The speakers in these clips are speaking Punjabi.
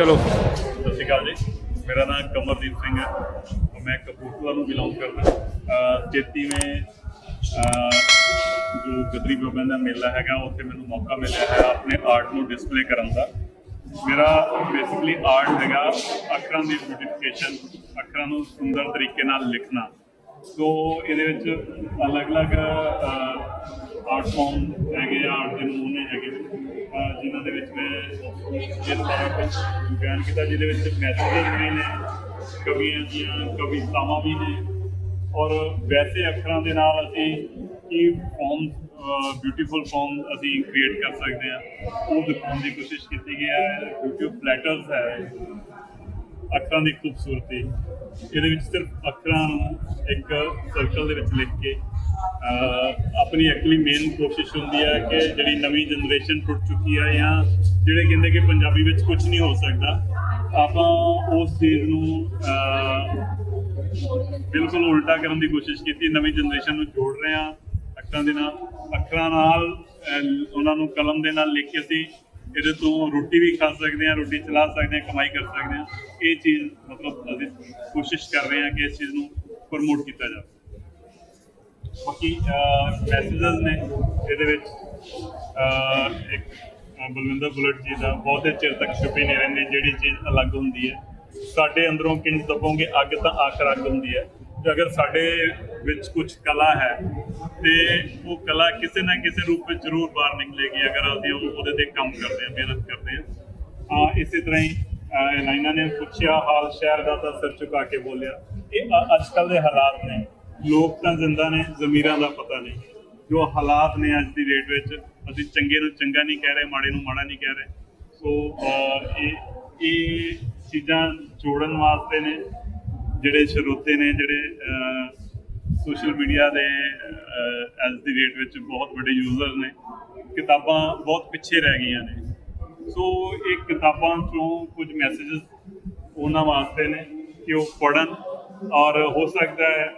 ਚਲੋ। ਸਤਿ ਸ਼੍ਰੀ ਅਕਾਲ ਜੀ। ਮੇਰਾ ਨਾਮ ਕਮਰਦੀਪ ਸਿੰਘ ਹੈ। ਔਰ ਮੈਂ ਕਪੂਰਥਲਾ ਨੂੰ ਬਿਲੋਂਗ ਕਰਦਾ। ਅਹ 33ਵੇਂ ਜੋ ਗਦਰੀ ਬਾਬਿਆਂ ਦਾ ਮੇਲਾ ਹੈਗਾ, ਉੱਥੇ ਮੈਨੂੰ ਮੌਕਾ ਮਿਲਿਆ ਹੈ ਆਪਣੇ ਆਰਟ ਨੂੰ ਡਿਸਪਲੇ ਕਰਨ ਦਾ। ਮੇਰਾ ਬੇਸਿਕਲੀ ਆਰਟ ਹੈਗਾ ਅੱਖਰਾਂ ਦੀ ਬਿਊਟੀਫਿਕੇਸ਼ਨ ਅੱਖਰਾਂ ਨੂੰ ਸੁੰਦਰ ਤਰੀਕੇ ਨਾਲ ਲਿਖਣਾ। ਸੋ ਇਹਦੇ ਵਿੱਚ ਅਲੱਗ-ਅਲੱਗ ਆਰਟ ਫਾਰਮ ਹੈਗੇ ਆਰਟ ਦੇ ਨਮੂਨੇ ਹੈਗੇ। ਨੇ, ਅਹ ਜਿਨ੍ਹਾਂ ਦੇ ਵਿੱਚ ਮੈਂ ਇਹ ਸਾਰਾ ਕੁਝ ਬਿਆਨ ਕੀਤਾ ਜਿਹਦੇ ਵਿੱਚ ਮੈਸੇਜਸ ਵੀ ਨੇ ਕਵੀਆਂ ਦੀਆਂ ਕਵਿਤਾਵਾਂ ਵੀ ਨੇ। ਔਰ ਵੈਸੇ ਅੱਖਰਾਂ ਦੇ ਨਾਲ ਅਸੀਂ ਕੀ ਫਾਰਮ ਬਿਊਟੀਫੁਲ ਫਾਰਮ ਅਸੀਂ ਕ੍ਰੀਏਟ ਕਰ ਸਕਦੇ ਹਾਂ। ਉਹ ਦਿਖਾਉਣ ਦੀ ਕੋਸ਼ਿਸ਼ ਕੀਤੀ ਗਈ ਹੈ। ਬਿਊਟੀਫੁਲ ਪਲੈਟਰਸ ਹੈ। ਅੱਖਰਾਂ ਦੀ ਖੂਬਸੂਰਤੀ। ਇਹਦੇ ਵਿੱਚ ਸਿਰਫ ਅੱਖਰਾਂ ਨੂੰ ਇੱਕ ਸਰਕਲ ਦੇ ਵਿੱਚ ਲਿਖ ਕੇ ਆਪਣੀ ਐਕਚੁਅਲੀ ਮੇਨ ਕੋਸ਼ਿਸ਼ ਹੁੰਦੀ ਹੈ ਕਿ ਜਿਹੜੀ ਨਵੀਂ ਜਨਰੇਸ਼ਨ ਟੁੱਟ ਚੁੱਕੀ ਹੈ ਜਾਂ ਜਿਹੜੇ ਕਹਿੰਦੇ ਕਿ ਪੰਜਾਬੀ ਵਿੱਚ ਕੁਝ ਨਹੀਂ ਹੋ ਸਕਦਾ, ਆਪਾਂ ਉਸ ਚੀਜ਼ ਨੂੰ ਬਿਲਕੁਲ ਉਲਟਾ ਕਰਨ ਦੀ ਕੋਸ਼ਿਸ਼ ਕੀਤੀ, ਨਵੀਂ ਜਨਰੇਸ਼ਨ ਨੂੰ ਜੋੜ ਰਹੇ ਹਾਂ ਅੱਖਰਾਂ ਦੇ ਨਾਲ, ਅੱਖਰਾਂ ਨਾਲ ਉਹਨਾਂ ਨੂੰ ਕਲਮ ਦੇ ਨਾਲ ਲਿਖ ਕੇ ਅਸੀਂ ਇਹਦੇ ਤੋਂ ਰੋਟੀ ਵੀ ਖਾ ਸਕਦੇ ਹਾਂ, ਰੋਟੀ ਚਲਾ ਸਕਦੇ ਹਾਂ, ਕਮਾਈ ਕਰ ਸਕਦੇ ਹਾਂ। ਇਹ ਚੀਜ਼ ਮਤਲਬ ਅਸੀਂ ਕੋਸ਼ਿਸ਼ ਕਰ ਰਹੇ ਹਾਂ ਕਿ ਇਸ ਚੀਜ਼ ਨੂੰ ਪ੍ਰਮੋਟ ਕੀਤਾ ਜਾਵੇ। ਬਾਕੀ ਮੈਸੇजेस ਨੇ, ਇਹਦੇ ਵਿੱਚ ਇੱਕ ਬਲਵਿੰਦਰ ਬੁਲਟ ਜੀ ਦਾ ਬਹੁਤੇ ਚਿਰ ਤੱਕ ਛੁਪੀ ਨਹੀਂ ਰਹਿੰਦੀ, ਜਿਹੜੀ ਚੀਜ਼ ਅਲੱਗ ਹੁੰਦੀ ਹੈ। ਸਾਡੇ ਅੰਦਰੋਂ ਕਿੰਜ ਦੱਬੋਗੇ, ਅੱਗ ਤਾਂ ਆਖਰ ਅੱਗ ਹੁੰਦੀ ਹੈ। ਤੇ ਅਗਰ ਸਾਡੇ ਵਿੱਚ ਕੁਝ ਕਲਾ ਹੈ, ਤੇ ਉਹ ਕਲਾ ਕਿਸੇ ਨਾ ਕਿਸੇ ਰੂਪ ਵਿੱਚ ਜ਼ਰੂਰ ਬਾਹਰ ਨਿਕਲੇਗੀ, ਅਗਰ ਅਸੀਂ ਉਹਦੇ ਤੇ ਕੰਮ ਕਰਦੇ ਹਾਂ, ਮਿਹਨਤ ਕਰਦੇ ਹਾਂ। ਆ ਇਸੇ ਤਰ੍ਹਾਂ ਹੀ ਲਾਈਨਾਂ ਨੇ ਪੁੱਛਿਆ, ਹਾਲ ਸ਼ਹਿਰ ਦਾ ਤਾਂ ਸਿਰ ਝੁਕਾ ਕੇ ਬੋਲਿਆ। ਇਹ ਅੱਜ ਕੱਲ ਦੇ ਹਾਲਾਤ ਨੇ। ਲੋਕ ਤਾਂ ਜ਼ਿੰਦਾ ਨੇ, ਜ਼ਮੀਰਾਂ ਦਾ ਪਤਾ ਨਹੀਂ। ਜੋ ਹਾਲਾਤ ਨੇ ਅੱਜ ਦੀ ਡੇਟ ਵਿੱਚ, ਅਸੀਂ ਚੰਗੇ ਨੂੰ ਚੰਗਾ ਨਹੀਂ ਕਹਿ ਰਹੇ, ਮਾੜੇ ਨੂੰ ਮਾੜਾ ਨਹੀਂ ਕਹਿ ਰਹੇ। ਸੋ ਇਹ ਇਹ ਚੀਜ਼ਾਂ ਜੋੜਨ ਵਾਸਤੇ ਨੇ, ਜਿਹੜੇ ਸਰੋਤੇ ਨੇ, ਜਿਹੜੇ ਸੋਸ਼ਲ ਮੀਡੀਆ ਦੇ ਅੱਜ ਦੀ ਡੇਟ ਵਿੱਚ ਬਹੁਤ ਵੱਡੇ ਯੂਜ਼ਰ ਨੇ। ਕਿਤਾਬਾਂ ਬਹੁਤ ਪਿੱਛੇ ਰਹਿ ਗਈਆਂ ਨੇ। ਸੋ, ਇਹ ਕਿਤਾਬਾਂ ਚੋਂ ਕੁਝ ਮੈਸੇजेस ਉਹਨਾਂ ਵਾਸਤੇ ਨੇ ਕਿ ਉਹ ਪੜਨ ਔਰ ਹੋ ਸਕਦਾ ਹੈ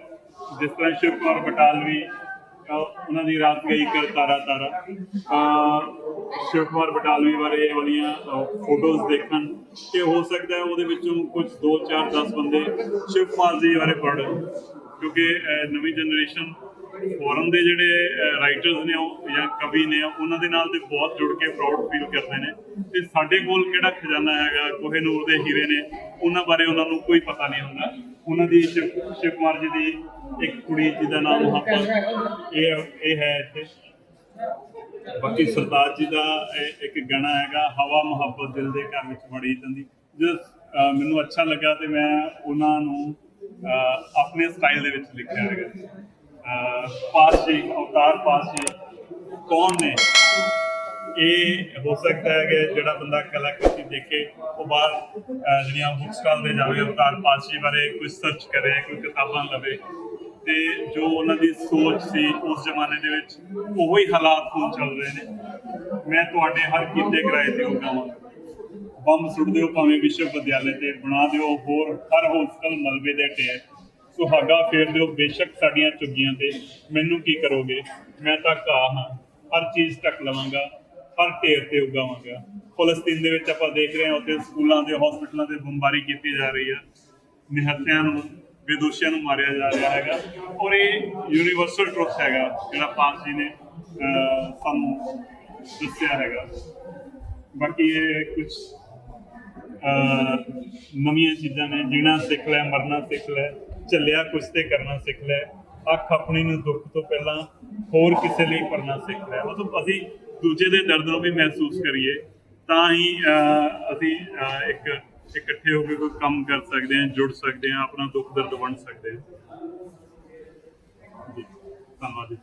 ਜਿਸ ਤਰ੍ਹਾਂ ਸ਼ਿਵ ਕੁਮਾਰ ਬਟਾਲਵੀ ਉਹਨਾਂ ਦੀ ਰਾਤ ਗਈ ਕਰ ਤਾਰਾ ਤਾਰਾ। ਸ਼ਿਵ ਕੁਮਾਰ ਬਟਾਲਵੀ ਬਾਰੇ ਇਹ ਵਾਲੀਆਂ ਫੋਟੋਜ਼ ਦੇਖਣ। ਕਿ ਹੋ ਸਕਦਾ ਹੈ ਉਹਦੇ ਵਿੱਚੋਂ ਕੁਝ 2 4 10 ਬੰਦੇ ਸ਼ਿਵ ਕੁਮਾਰ ਜੀ ਬਾਰੇ ਪੜ੍ਹਨ ਕਿਉਂਕਿ ਨਵੀਂ ਜਨਰੇਸ਼ਨ ਫੋਰਨ ਦੇ ਜਿਹੜੇ ਰਾਈਟਰਸ ਨੇ ਉਹ ਜਾਂ ਕਵੀ ਨੇ, ਉਹਨਾਂ ਦੇ ਨਾਲ ਤੇ ਬਹੁਤ ਜੁੜ ਕੇ ਪ੍ਰਾਊਡ ਫੀਲ ਕਰਦੇ ਨੇ। ਤੇ ਸਾਡੇ ਕੋਲ ਕਿਹੜਾ ਖਜ਼ਾਨਾ ਹੈਗਾ ਕੋਹੇਨੂਰ ਦੇ ਹੀਰੇ ਨੇ, ਉਹਨਾਂ ਬਾਰੇ ਉਹਨਾਂ ਨੂੰ ਕੋਈ ਪਤਾ ਨਹੀਂ ਹੁੰਦਾ। ਉਹਨਾਂ ਦੀ ਸ਼ਿਵ ਸ਼ਿਵ ਕੁਮਾਰ ਜੀ ਦੀ ਇੱਕ ਕੁੜੀ ਜਿਹਦਾ ਨਾਮ ਮੁਹੱਬਤ ਇਹ ਇਹ ਹੈ ਇੱਥੇ। ਬਾਕੀ ਸਰਦਾਰ ਜੀ ਦਾ ਇਹ ਇੱਕ ਗਾਣਾ ਹੈਗਾ, ਹਵਾ ਮੁਹੱਬਤ ਦਿਲ ਦੇ ਘਰ ਵਿੱਚ ਬੜੀ ਜਾਂਦੀ। ਜਿਸ ਅਹ ਮੈਨੂੰ ਅੱਛਾ ਲੱਗਾ ਤੇ ਮੈਂ ਉਹਨਾਂ ਨੂੰ ਆਪਣੇ ਸਟਾਈਲ ਦੇ ਵਿੱਚ ਲਿਖਿਆ ਹੈਗਾ। ਅਹ ਪਾਸ ਜੀ, ਅਵਤਾਰ ਪਾਸ ਜੀ, ਕੌਣ ਨੇ? ਇਹ ਹੋ ਸਕਦਾ ਹੈ ਕਿ ਜਿਹੜਾ ਬੰਦਾ ਕਲਾਕ੍ਰਿਤੀ ਦੇਖੇ, ਉਹ ਬਾਹਰ ਜਿਹੜੀਆਂ ਬੁੱਕ ਸਟਾਲ ਤੇ ਜਾਵੇ ਅਵਤਾਰ ਪਾਸ ਬਾਰੇ ਕੋਈ ਸਰਚ ਕਰੇ, ਕੋਈ ਕਿਤਾਬਾਂ ਲਵੇ। ਤੇ ਜੋ ਉਹਨਾਂ ਦੀ ਸੋਚ ਸੀ ਉਸ ਜ਼ਮਾਨੇ ਦੇ ਵਿੱਚ, ਉਹੋ ਹੀ ਹਾਲਾਤ ਹੁਣ ਚੱਲ ਰਹੇ ਨੇ। ਮੈਂ ਤੁਹਾਡੇ ਹਰ ਕੀਤੇ ਕਿਰਾਏ ਤੇ ਉਹ ਗਾਵਾਂਗਾ ਬੰਬ ਸੁੱਟ ਦਿਓ ਭਾਵੇਂ ਵਿਸ਼ਵ ਵਿਦਿਆਲੇ ਤੇ, ਬਣਾ ਦਿਓ ਹੋਰ ਹਰ ਹੋਸਟਲ ਮਲਬੇ ਦੇ ਢੇਰ। ਸੁਹਾਗਾ ਫੇਰ ਦਿਓ ਬੇਸ਼ੱਕ ਸਾਡੀਆਂ ਚੁੱਗੀਆਂ ਤੇ। ਮੈਨੂੰ ਕੀ ਕਰੋਗੇ? ਮੈਂ ਤਾਂ ਘਾਹ ਹਾਂ। ਹਰ ਚੀਜ਼ ਤੱਕ ਲਵਾਂਗਾ। ਹਰ ਢੇਰ ਤੇ ਉਗਾਵਾਂਗਾ। ਫਲਸਤੀਨ ਦੇ ਵਿੱਚ ਆਪਾਂ ਦੇਖ ਰਹੇ ਹਾਂ ਉੱਥੇ ਸਕੂਲਾਂ ਦੇ ਹਸਪੀਟਲਾਂ ਤੇ ਬੰਬਾਰੀ ਕੀਤੀ ਜਾ ਰਹੀ ਹੈ ਨਿਹੱਤਿਆਂ ਨੂੰ ਬੇਦੋਸ਼ੀਆਂ ਨੂੰ ਮਾਰਿਆ ਜਾ ਰਿਹਾ ਹੈਗਾ। ਔਰ ਇਹ ਯੂਨੀਵਰਸਲ ਟਰੁਥ ਹੈਗਾ, ਜਿਹੜਾ ਪਾਸ ਜੀ ਨੇ ਸਾਨੂੰ ਦੱਸਿਆ ਹੈਗਾ। ਬਾਕੀ ਇਹ ਕੁਝ ਅਹ, ਨਵੀਆਂ ਚੀਜ਼ਾਂ ਨੇ, ਜੀਣਾ ਸਿੱਖ ਲੈ, ਮਰਨਾ ਸਿੱਖ ਲੈ ਚੱਲਿਆ ਕੁਛ ਤੇ ਕਰਨਾ ਸਿੱਖ ਲੈ, ਅੱਖ ਆਪਣੀ ਨੂੰ ਦੁੱਖ ਤੋਂ ਪਹਿਲਾਂ ਹੋਰ ਕਿਸੇ ਲਈ ਪਰਨਾ ਸਿੱਖ ਲੈ। ਮਤਲਬ ਅਸੀਂ ਦੂਜੇ ਦੇ ਦਰਦ ਨੂੰ ਵੀ ਮਹਿਸੂਸ ਕਰੀਏ ਤਾਂ ਹੀ ਅਹ, ਅਸੀਂ ਅਹ, ਇੱਕ ਇਕੱਠੇ ਹੋ ਕੇ ਕੋਈ ਕੰਮ ਕਰ ਸਕਦੇ ਹਾਂ ਜੁੜ ਸਕਦੇ ਹਾਂ ਆਪਣਾ ਦੁੱਖ ਦਰਦ ਵੰਡ ਸਕਦੇ ਹਾਂ। ਜੀ ਧੰਨਵਾਦ ਜੀ।